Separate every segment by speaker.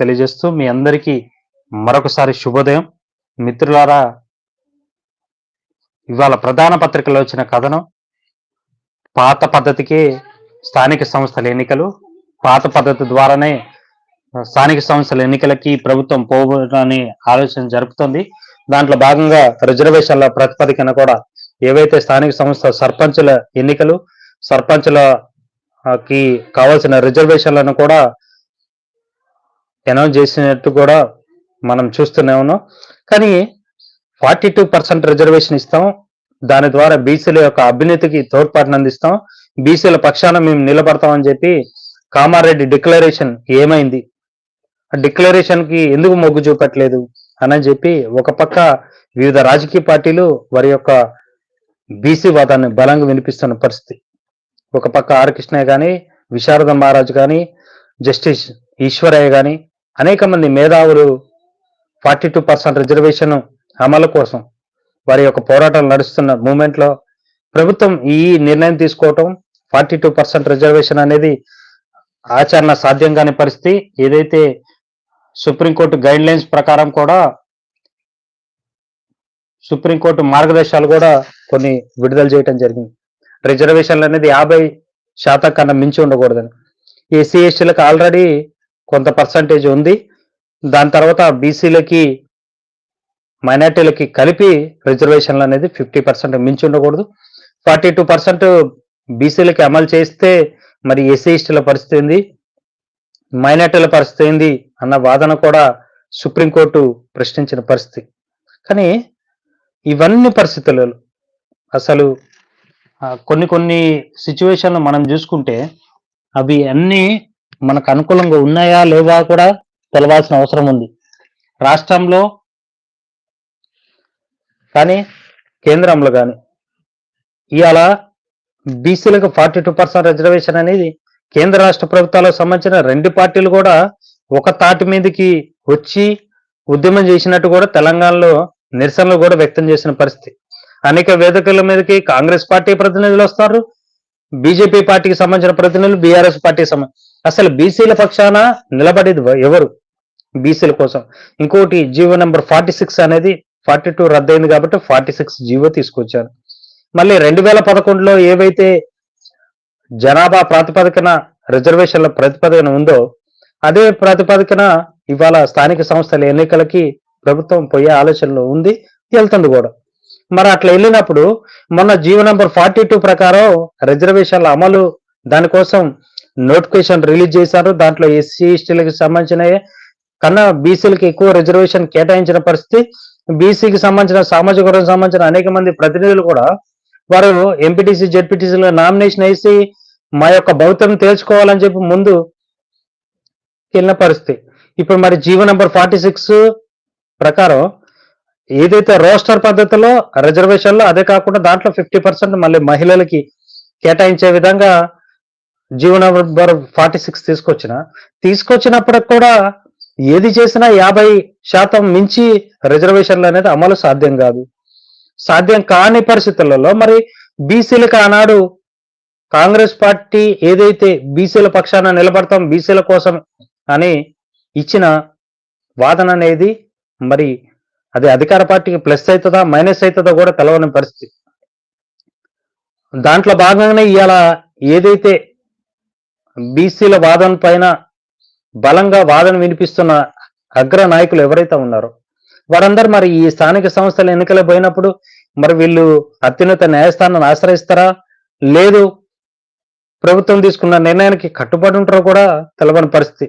Speaker 1: తెలియజేస్తూ మీ అందరికీ మరొకసారి శుభోదయం. మిత్రులారా ఇవాళ ప్రధాన పత్రికలో వచ్చిన కథనం పాత పద్ధతికి స్థానిక సంస్థల ఎన్నికలు. పాత పద్ధతి ద్వారానే స్థానిక సంస్థల ఎన్నికలకి ప్రభుత్వం పోవాలని ఆలోచన జరుపుతుంది. దాంట్లో భాగంగా రిజర్వేషన్ల ప్రతిపాదికన కూడా ఏవైతే స్థానిక సంస్థ సర్పంచుల ఎన్నికలు సర్పంచులకి కి కావాల్సిన రిజర్వేషన్లను కూడా అనౌన్స్ చేసినట్టు కూడా మనం చూస్తూనే ఉన్నాం. కానీ ఫార్టీ టూ పర్సెంట్ రిజర్వేషన్ ఇస్తాం. దాని ద్వారా బీసీల యొక్క అభ్యున్నతికి తోడ్పాటును అందిస్తాం బీసీల పక్షాన మేము నిలబడతామని చెప్పి కామారెడ్డి డిక్లరేషన్ ఏమైంది? ఆ డిక్లరేషన్కి ఎందుకు మొగ్గు చూపట్లేదు అని చెప్పి ఒక పక్క వివిధ రాజకీయ పార్టీలు వారి యొక్క బీసీ వాదాన్ని బలంగా వినిపిస్తున్న పరిస్థితి. ఒక పక్క ఆర్ కృష్ణయ్య కానీ విశారద మహారాజ్ కానీ జస్టిస్ ఈశ్వరయ్య కానీ అనేక మంది మేధావులు ఫార్టీ టూ పర్సెంట్ రిజర్వేషన్ అమలు కోసం వారి యొక్క పోరాటాలు నడుస్తున్న మూమెంట్లో ప్రభుత్వం ఈ నిర్ణయం తీసుకోవటం ఫార్టీ టూ పర్సెంట్ రిజర్వేషన్ అనేది ఆచరణ సాధ్యం కాని పరిస్థితి. ఏదైతే సుప్రీంకోర్టు గైడ్ లైన్స్ ప్రకారం కూడా సుప్రీంకోర్టు మార్గదర్శకాలు కూడా కొన్ని విడుదల చేయటం జరిగింది. రిజర్వేషన్లు అనేది యాభై శాతం కన్నా మించి ఉండకూడదని. ఎస్సీ ఎస్టీలకు ఆల్రెడీ కొంత పర్సంటేజ్ ఉంది. దాని తర్వాత బీసీలకి మైనార్టీలకి కలిపి రిజర్వేషన్లు అనేది ఫిఫ్టీ పర్సెంట్ మించి ఉండకూడదు. ఫార్టీ టూ పర్సెంట్ బీసీలకి అమలు చేస్తే మరి ఎస్సీ ఎస్టీల పరిస్థితి ఏంది? మైనార్టీల పరిస్థితి ఏంది? అన్న వాదన కూడా సుప్రీంకోర్టు ప్రశ్నించిన పరిస్థితి. కానీ ఇవన్నీ పరిస్థితులలో అసలు కొన్ని కొన్ని సిచ్యువేషన్లు మనం చూసుకుంటే అవి అన్నీ మనకు అనుకూలంగా ఉన్నాయా లేవా కూడా తెలవాల్సిన అవసరం ఉంది. రాష్ట్రంలో కానీ కేంద్రంలో కానీ ఇవాళ బీసీలకు ఫార్టీ టూ పర్సెంట్ రిజర్వేషన్ అనేది కేంద్ర రాష్ట్ర ప్రభుత్వాలకు సంబంధించిన రెండు పార్టీలు కూడా ఒక తాటి మీదకి వచ్చి ఉద్యమం చేసినట్టు కూడా తెలంగాణలో నిరసనలు కూడా వ్యక్తం చేసిన పరిస్థితి. అనేక వేదికల మీదకి కాంగ్రెస్ పార్టీ ప్రతినిధులు వస్తారు బీజేపీ పార్టీకి సంబంధించిన ప్రతినిధులు బీఆర్ఎస్ పార్టీకి సంబంధించి అసలు బీసీల పక్షాన నిలబడేది ఎవరు? బీసీల కోసం. ఇంకోటి జీవో నెంబర్ ఫార్టీ సిక్స్ అనేది ఫార్టీ టూ రద్దయింది కాబట్టి ఫార్టీ సిక్స్ జీవో తీసుకొచ్చారు. మళ్ళీ రెండు వేల పదకొండులో ఏవైతే జనాభా ప్రాతిపదికన రిజర్వేషన్ల ప్రతిపాదన ఉందో అదే ప్రాతిపదికన ఇవాళ స్థానిక సంస్థల ఎన్నికలకి ప్రభుత్వం పోయే ఆలోచనలో ఉంది వెళ్తుంది కూడా. మరి అట్లా వెళ్ళినప్పుడు మొన్న జీవో నెంబర్ ఫార్టీ టూ ప్రకారం రిజర్వేషన్ల అమలు దానికోసం నోటిఫికేషన్ రిలీజ్ చేశారు. దాంట్లో ఎస్సీ ఎస్టీలకు సంబంధించిన కన్నా బీసీలకు ఎక్కువ రిజర్వేషన్ కేటాయించిన పరిస్థితి. బీసీకి సంబంధించిన సామాజిక వర్గం సంబంధించిన అనేక మంది ప్రతినిధులు కూడా వారు ఎంపీటీసీ జెడ్పీటీసీలో నామినేషన్ వేసి మా యొక్క భవితం తేల్చుకోవాలని చెప్పి ముందు వెళ్ళిన పరిస్థితి. ఇప్పుడు మరి జీవో నెంబర్ ఫార్టీ సిక్స్ ప్రకారం ఏదైతే రోస్టర్ పద్ధతిలో రిజర్వేషన్లో అదే కాకుండా దాంట్లో ఫిఫ్టీ పర్సెంట్ మళ్ళీ మహిళలకి కేటాయించే విధంగా జీవో నెంబర్ ఫార్టీ సిక్స్ తీసుకొచ్చిన తీసుకొచ్చినప్పటికి కూడా ఏది చేసినా యాభై శాతం మించి రిజర్వేషన్లు అనేది అమలు సాధ్యం కాదు. సాధ్యం కాని పరిస్థితులలో మరి బీసీలకు ఆనాడు కాంగ్రెస్ పార్టీ ఏదైతే బీసీల పక్షాన నిలబడతాం బీసీల కోసం అని ఇచ్చిన వాదన అనేది మరి అది అధికార పార్టీకి ప్లస్ అవుతుందా మైనస్ అవుతుందో కూడా తెలవని పరిస్థితి. దాంట్లో భాగంగానే ఇవాళ ఏదైతే బీసీల వాదన పైన బలంగా వాదన వినిపిస్తున్న అగ్ర నాయకులు ఎవరైతే ఉన్నారో వారందరూ మరి ఈ స్థానిక సంస్థల ఎన్నికలు పోయినప్పుడు మరి వీళ్ళు అత్యున్నత న్యాయస్థానాన్ని ఆశ్రయిస్తారా? లేదు. ప్రభుత్వం తీసుకున్న నిర్ణయానికి కట్టుబడి ఉంటారో కూడా తెలవని పరిస్థితి.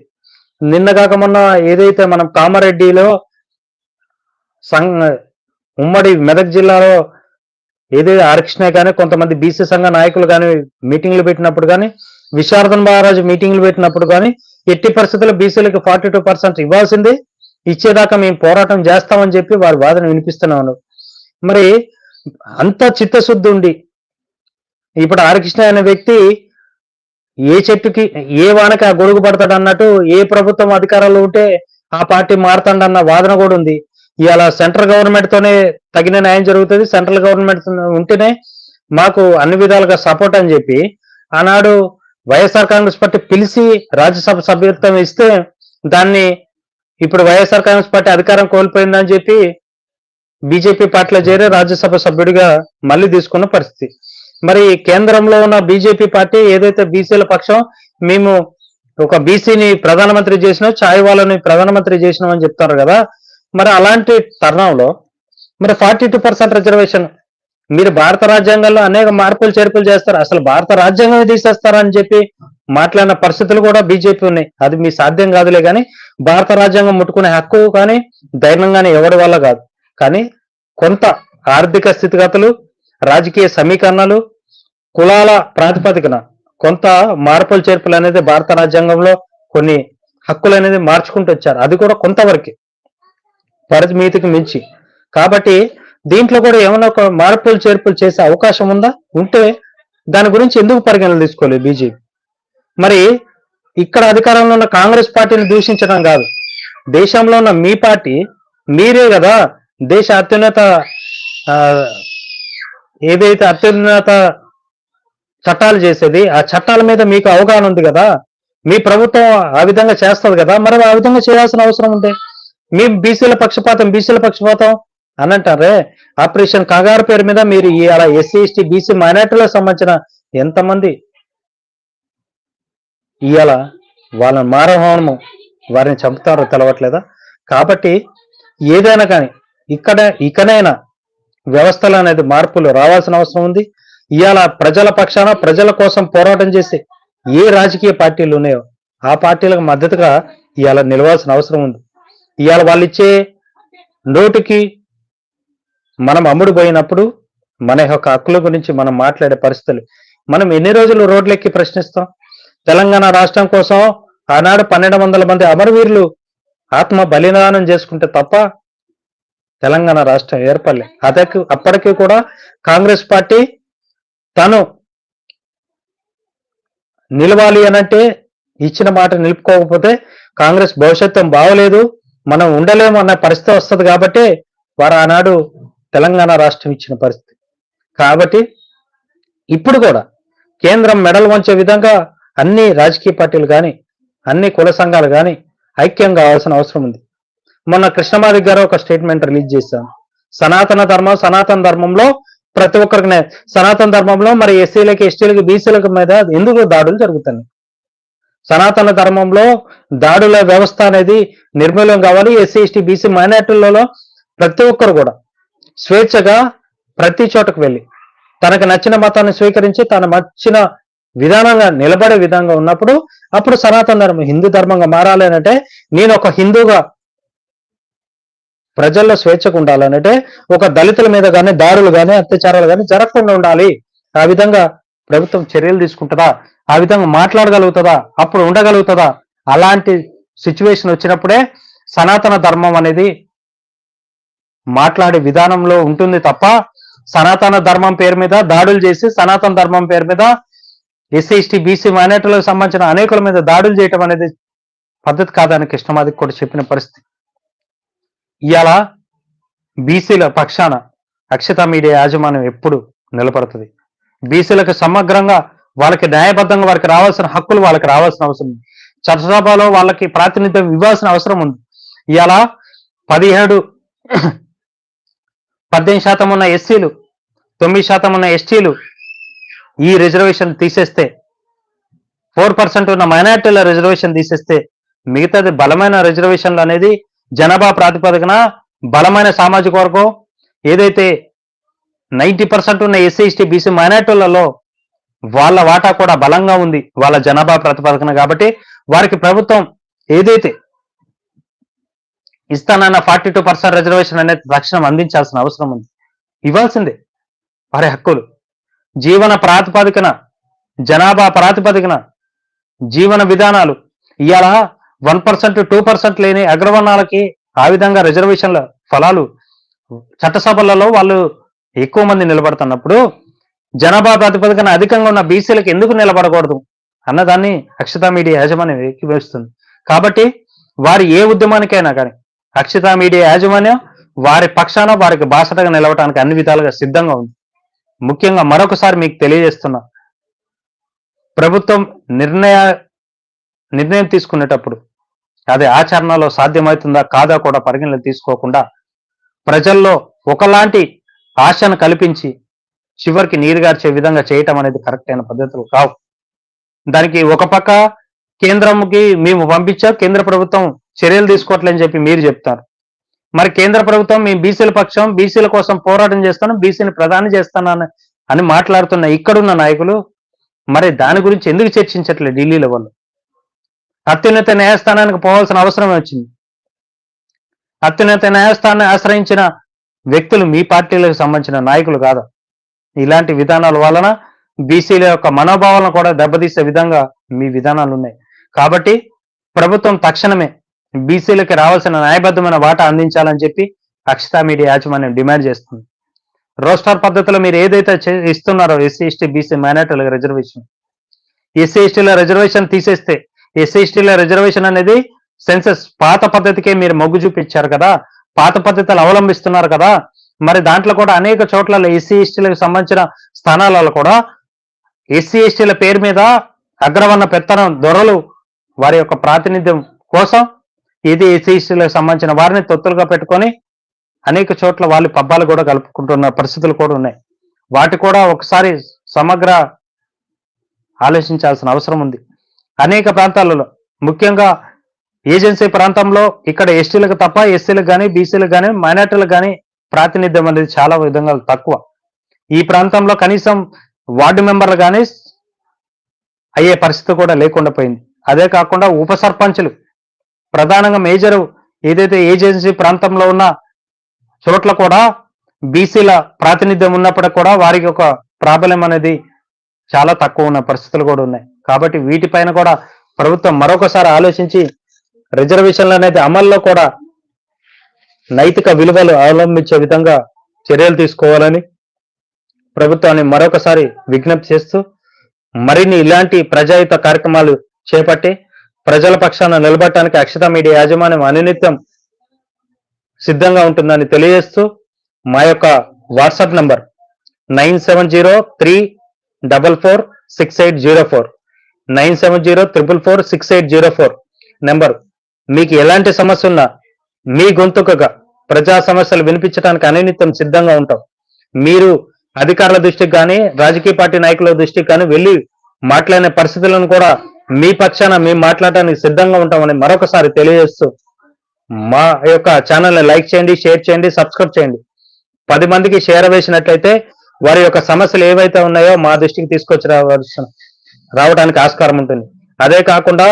Speaker 1: నిన్న కాక మొన్న ఏదైతే మనం కామారెడ్డిలో సంఘ ఉమ్మడి మెదక్ జిల్లాలో ఏదైతే ఆరక్షణ కానీ కొంతమంది బీసీ సంఘ నాయకులు కానీ మీటింగ్లు పెట్టినప్పుడు కానీ విశారదన్ మహారాజు మీటింగ్లు పెట్టినప్పుడు కానీ ఎట్టి పరిస్థితుల్లో బీసీలకు ఫార్టీ టూ పర్సెంట్ ఇవ్వాల్సిందే. ఇచ్చేదాకా మేము పోరాటం చేస్తామని చెప్పి వారి వాదన వినిపిస్తున్నాను. మరి అంత చిత్తశుద్ధి ఉండి ఇప్పుడు ఆర్కృష్ణ అనే వ్యక్తి ఏ చెట్టుకి ఏ వానకి ఆ గొడుగు పడతాడు అన్నట్టు ఏ ప్రభుత్వం అధికారంలో ఉంటే ఆ పార్టీ మారుతాడన్న వాదన కూడా ఉంది. ఇవాళ సెంట్రల్ గవర్నమెంట్ తోనే తగిన న్యాయం జరుగుతుంది. సెంట్రల్ గవర్నమెంట్ ఉంటేనే మాకు అన్ని విధాలుగా సపోర్ట్ అని చెప్పి ఆనాడు వైఎస్ఆర్ కాంగ్రెస్ పార్టీ పిలిచి రాజ్యసభ సభ్యత్వం ఇస్తే దాన్ని ఇప్పుడు వైఎస్ఆర్ కాంగ్రెస్ పార్టీ అధికారం కోల్పోయిందని చెప్పి బీజేపీ పార్టీలో చేరి రాజ్యసభ సభ్యుడిగా మళ్ళీ తీసుకున్న పరిస్థితి. మరి కేంద్రంలో ఉన్న బీజేపీ పార్టీ ఏదైతే బీసీల పక్షం మేము ఒక బీసీని ప్రధానమంత్రి చేసినా ఛాయ్ వాళ్ళని ప్రధానమంత్రి చేసినాం అని చెప్తారు కదా. మరి అలాంటి తరుణంలో మరి ఫార్టీ టూ పర్సెంట్ రిజర్వేషన్ మీరు భారత రాజ్యాంగంలో అనేక మార్పులు చేర్పులు చేస్తారు. అసలు భారత రాజ్యాంగం తీసేస్తారని చెప్పి మాట్లాడిన పరిస్థితులు కూడా బీజేపీ ఉన్నాయి. అది మీ సాధ్యం కాదులే కానీ భారత రాజ్యాంగం ముట్టుకునే హక్కు కానీ ధైర్యం కానీ ఎవరి వల్ల కాదు. కానీ కొంత ఆర్థిక స్థితిగతులు రాజకీయ సమీకరణలు కులాల ప్రాతిపదికన కొంత మార్పులు చేర్పులు అనేది భారత రాజ్యాంగంలో కొన్ని హక్కులు అనేది మార్చుకుంటూ వచ్చారు. అది కూడా కొంతవరకు. పరిమితికి మించి. కాబట్టి దీంట్లో కూడా ఏమైనా ఒక మార్పులు చేర్పులు చేసే అవకాశం ఉందా? ఉంటే దాని గురించి ఎందుకు పరిగణన తీసుకోలేదు బీజేపీ? మరి ఇక్కడ అధికారంలో ఉన్న కాంగ్రెస్ పార్టీని దూషించడం కాదు. దేశంలో ఉన్న మీ పార్టీ మీరే కదా దేశ అత్యున్నత ఏదైతే అత్యున్నత చట్టాలు చేసేది ఆ చట్టాల మీద మీకు అవగాహన ఉంది కదా? మీ ప్రభుత్వం ఆ విధంగా చేస్తుంది కదా? మరి ఆ విధంగా చేయాల్సిన అవసరం ఉంది మీ బీసీల పక్షపాతం బీసీల పక్షపాతం అని అంటారే ఆపరేషన్ కంగారు పేరు మీద మీరు అలా ఎస్సీ ఎస్టీ బీసీ మైనార్టీలకు సంబంధించిన ఎంతమంది ఇవాళ వాళ్ళని మారహోనము వారిని చంపుతారో తెలవట్లేదా? కాబట్టి ఏదైనా కానీ ఇక్కడ ఇకనైనా వ్యవస్థలు అనేది మార్పులు రావాల్సిన అవసరం ఉంది. ఇవాళ ప్రజల పక్షాన ప్రజల కోసం పోరాటం చేసే ఏ రాజకీయ పార్టీలు ఉన్నాయో ఆ పార్టీలకు మద్దతుగా ఇవాళ నిలవాల్సిన అవసరం ఉంది. ఇవాళ వాళ్ళు ఇచ్చే నోటికి మనం అమ్ముడు పోయినప్పుడు మన యొక్క హక్కుల గురించి మనం మాట్లాడే పరిస్థితులు. మనం ఎన్ని రోజులు రోడ్లెక్కి ప్రశ్నిస్తాం? తెలంగాణ రాష్ట్రం కోసం ఆనాడు పన్నెండు వందల మంది అమరవీరులు ఆత్మ బలిదానం చేసుకుంటే తప్ప తెలంగాణ రాష్ట్రం ఏర్పడలే. అదకి అప్పటికి కూడా కాంగ్రెస్ పార్టీ తను నిలవాలి అనంటే ఇచ్చిన మాట నిలుపుకోకపోతే కాంగ్రెస్ భవిష్యత్తు బాగోలేదు మనం ఉండలేము అన్న పరిస్థితి వస్తుంది కాబట్టి వారు ఆనాడు తెలంగాణ రాష్ట్రం ఇచ్చిన పరిస్థితి. కాబట్టి ఇప్పుడు కూడా కేంద్రం మెడల్ వంచే విధంగా అన్ని రాజకీయ పార్టీలు కానీ అన్ని కుల సంఘాలు కానీ ఐక్యం కావాల్సిన అవసరం ఉంది. మొన్న కృష్ణమాది గారు ఒక స్టేట్మెంట్ రిలీజ్ చేశాను సనాతన ధర్మం సనాతన ధర్మంలో ప్రతి ఒక్కరికి సనాతన ధర్మంలో మరి ఎస్సీలకి ఎస్టీలకి బీసీలకి మీద ఎందుకు దాడులు జరుగుతున్నాయి? సనాతన ధర్మంలో దాడుల వ్యవస్థ అనేది నిర్మూలం కావాలి. ఎస్సీ ఎస్టీ బీసీ మైనార్టీలలో ప్రతి ఒక్కరు కూడా స్వేచ్ఛగా ప్రతి చోటకు వెళ్ళి తనకు నచ్చిన మతాన్ని స్వీకరించి తన నచ్చిన విధానంగా నిలబడే విధంగా ఉన్నప్పుడు అప్పుడు సనాతన ధర్మం హిందూ ధర్మంగా మారాలి అంటే నేను ఒక హిందూగా ప్రజల్లో స్వేచ్ఛకు ఉండాలనంటే ఒక దళితుల మీద కానీ దారులు కానీ అత్యాచారాలు కానీ జరగకుండా ఉండాలి. ఆ విధంగా ప్రభుత్వం చర్యలు తీసుకుంటుందా? ఆ విధంగా మాట్లాడగలుగుతుందా? అప్పుడు ఉండగలుగుతుందా? అలాంటి సిచ్యువేషన్ వచ్చినప్పుడే సనాతన ధర్మం అనేది మాట్లాడే విధానంలో ఉంటుంది తప్ప సనాతన ధర్మం పేరు మీద దాడులు చేసి సనాతన ధర్మం పేరు మీద ఎస్సీ ఎస్టీ బీసీ మైనార్టీలకు సంబంధించిన అనేకుల మీద దాడులు చేయటం అనేది పద్ధతి కాదని కృష్ణమాదికి కూడా చెప్పిన పరిస్థితి. ఇవాళ బీసీల పక్షాన అక్షత మీడియా యాజమాన్యం ఎప్పుడు నిలబడుతుంది? బీసీలకు సమగ్రంగా వాళ్ళకి న్యాయబద్ధంగా వారికి రావాల్సిన హక్కులు వాళ్ళకి రావాల్సిన అవసరం ఉంది. చట్టసభలో వాళ్ళకి ప్రాతినిధ్యం ఇవ్వాల్సిన అవసరం ఉంది. ఇలా పదిహేడు పద్దెనిమిది శాతం ఉన్న ఎస్సీలు తొమ్మిది శాతం ఉన్న ఎస్టీలు ఈ రిజర్వేషన్ తీసేస్తే ఫోర్ పర్సెంట్ ఉన్న మైనార్టీల రిజర్వేషన్ తీసేస్తే మిగతాది బలమైన రిజర్వేషన్లు అనేది జనాభా ప్రాతిపదికన బలమైన సామాజిక వర్గం ఏదైతే నైంటీ పర్సెంట్ ఉన్న ఎస్సీ ఎస్టీ బీసీ మైనార్టీలలో వాళ్ళ వాటా కూడా బలంగా ఉంది వాళ్ళ జనాభా ప్రాతిపదికన కాబట్టి వారికి ప్రభుత్వం ఏదైతే ఇస్తానన్న ఫార్టీ టూ పర్సెంట్ రిజర్వేషన్ అనేది రక్షణ అందించాల్సిన అవసరం ఉంది. ఇవ్వాల్సిందే. వారి హక్కులు. జీవన ప్రాతిపదికన జనాభా ప్రాతిపదికన జీవన విధానాలు. ఇవాళ వన్ పర్సెంట్ టూ పర్సెంట్ లేని అగ్రవర్ణాలకి ఆ విధంగా రిజర్వేషన్ల ఫలాలు చట్టసభలలో వాళ్ళు ఎక్కువ మంది నిలబడుతున్నప్పుడు జనాభా ప్రాతిపదికన అధికంగా ఉన్న బీసీలకు ఎందుకు నిలబడకూడదు అన్నదాన్ని అక్షతా మీడియా యాజమాన్యం ఏకీభవిస్తుంది కాబట్టి వారి ఏ ఉద్యమానికైనా కానీ అక్షిత మీడియా యాజమాన్యం వారి పక్షాన వారికి బాసటగా నిలవటానికి అన్ని విధాలుగా సిద్ధంగా ఉంది. ముఖ్యంగా మరొకసారి మీకు తెలియజేస్తున్నా. ప్రభుత్వం నిర్ణయ నిర్ణయం తీసుకునేటప్పుడు అది ఆచరణలో సాధ్యమవుతుందా కాదా కూడా పరిగణలు తీసుకోకుండా ప్రజల్లో ఒకలాంటి ఆశను కల్పించి చివరికి నీరుగార్చే విధంగా చేయటం అనేది కరెక్ట్ అయిన పద్ధతులు కావు. దానికి ఒక పక్క కేంద్రంకి మేము పంపించాం కేంద్ర ప్రభుత్వం చర్యలు తీసుకోవట్లేని చెప్పి మీరు చెప్తారు. మరి కేంద్ర ప్రభుత్వం మేము బీసీల పక్షం బీసీల కోసం పోరాటం చేస్తాను బీసీని ప్రధాని చేస్తాను అని మాట్లాడుతున్న ఇక్కడున్న నాయకులు మరి దాని గురించి ఎందుకు చర్చించట్లేదు ఢిల్లీలో వాళ్ళు అత్యున్నత న్యాయస్థానానికి పోవాల్సిన అవసరం వచ్చింది. అత్యున్నత న్యాయస్థానాన్ని ఆశ్రయించిన వ్యక్తులు మీ పార్టీలకు సంబంధించిన నాయకులు కాదు. ఇలాంటి విధానాల వలన బీసీల యొక్క మనోభావాలను కూడా దెబ్బతీసే విధంగా మీ విధానాలు ఉన్నాయి. కాబట్టి ప్రభుత్వం తక్షణమే బీసీలకి రావాల్సిన న్యాయబద్ధమైన వాటా అందించాలని చెప్పి అక్షతా మీడియా యాజమాన్యం డిమాండ్ చేస్తుంది. రోస్టార్ పద్ధతిలో మీరు ఏదైతే చే- ఇస్తున్నారో ఎస్సీ ఎస్టీ బీసీ మైనార్టీలకు రిజర్వేషన్. ఎస్సీ ఎస్టీల రిజర్వేషన్ తీసేస్తే ఎస్సీ ఎస్టీల రిజర్వేషన్ అనేది సెన్సస్ పాత పద్ధతికే మీరు మొగ్గు చూపించారు కదా పాత పద్ధతులు అవలంబిస్తున్నారు కదా మరి దాంట్లో కూడా అనేక చోట్ల ఎస్సీ ఎస్టీలకు సంబంధించిన స్థానాలలో కూడా ఎస్సీ ఎస్టీల పేరు మీద అగ్రవర్ణ పెత్తనం దొరలు వారి యొక్క ప్రాతినిధ్యం కోసం ఇది ఏసీసీలకు సంబంధించిన వారిని తొత్తులుగా పెట్టుకొని అనేక చోట్ల వాళ్ళు పబ్బాలు కూడా కలుపుకుంటున్న పరిస్థితులు కూడా ఉన్నాయి. వాటి కూడా ఒకసారి సమగ్ర ఆలోచించాల్సిన అవసరం ఉంది. అనేక ప్రాంతాలలో ముఖ్యంగా ఏజెన్సీ ప్రాంతంలో ఇక్కడ ఎస్టీలకు తప్ప ఎస్సీలకు కానీ బీసీలకు కానీ మైనార్టీలకు కానీ ప్రాతినిధ్యం అనేది చాలా విధంగా తక్కువ. ఈ ప్రాంతంలో కనీసం వార్డు మెంబర్లు కానీ అయ్యే పరిస్థితి కూడా లేకుండా పోయింది. అదే కాకుండా ఉప సర్పంచులు ప్రధానంగా మేజర్ ఏదైతే ఏజెన్సీ ప్రాంతంలో ఉన్న చోట్ల కూడా బీసీల ప్రాతినిధ్యం ఉన్నప్పటికీ కూడా వారికి ఒక ప్రాబల్యం అనేది చాలా తక్కువ ఉన్న పరిస్థితులు కూడా ఉన్నాయి. కాబట్టి వీటిపైన కూడా ప్రభుత్వం మరొకసారి ఆలోచించి రిజర్వేషన్లు అనేది అమల్లో కూడా నైతిక విలువలు అవలంబించే విధంగా చర్యలు తీసుకోవాలని ప్రభుత్వాన్ని మరొకసారి విజ్ఞప్తి చేస్తూ మరిన్ని ఇలాంటి ప్రజాయుత కార్యక్రమాలు చేపట్టి ప్రజల పక్షాన నిలబడటానికి అక్షత మీడియా యాజమాన్యం అనునిత్యం సిద్ధంగా ఉంటుందని తెలియజేస్తూ మా యొక్క WhatsApp number nine seven zero three double four six eight zero four. Nine seven zero triple four six eight zero four. Number మీకు ఎలాంటి సమస్య ఉన్నా మీ గొంతుకగా ప్రజా సమస్యలు వినిపించడానికి అనునిత్యం సిద్ధంగా ఉంటాం. మీరు అధికారుల దృష్టికి కానీ రాజకీయ పార్టీ నాయకుల దృష్టికి కానీ వెళ్ళి మాట్లాడిన పరిస్థితులను కూడా మీ పక్షాన మేము మాట్లాడటానికి సిద్ధంగా ఉంటామని మరొకసారి తెలియజేస్తూ మా యొక్క ఛానల్ని లైక్ చేయండి షేర్ చేయండి సబ్స్క్రైబ్ చేయండి. పది మందికి షేర్ వేసినట్లయితే వారి యొక్క సమస్యలు ఏవైతే ఉన్నాయో మా దృష్టికి తీసుకొచ్చి రావాల్సిన రావడానికి ఆస్కారం ఉంటుంది. అదే కాకుండా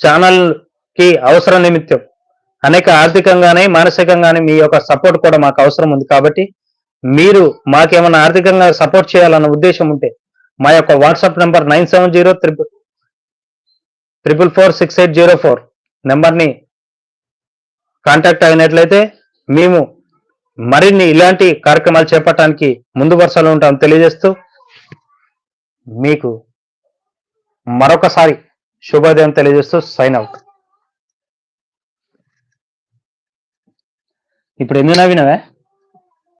Speaker 1: ఛానల్కి అవసర నిమిత్తం అనేక ఆర్థికంగానే మానసికంగానే మీ యొక్క సపోర్ట్ కూడా మాకు అవసరం ఉంది కాబట్టి మీరు మాకేమైనా ఆర్థికంగా సపోర్ట్ చేయాలన్న ఉద్దేశం ఉంటే మా యొక్క WhatsApp number nine seven zero triple triple four six eight zero four నెంబర్ని కాంటాక్ట్ అయినట్లయితే మేము మరిన్ని ఇలాంటి కార్యక్రమాలు చేపట్టడానికి ముందు వరుసలో ఉంటాం తెలియజేస్తూ మీకు మరొకసారి శుభోదయం తెలియజేస్తూ సైన్ అవుట్ ఇప్పుడు ఎన్ని నవ్వినవే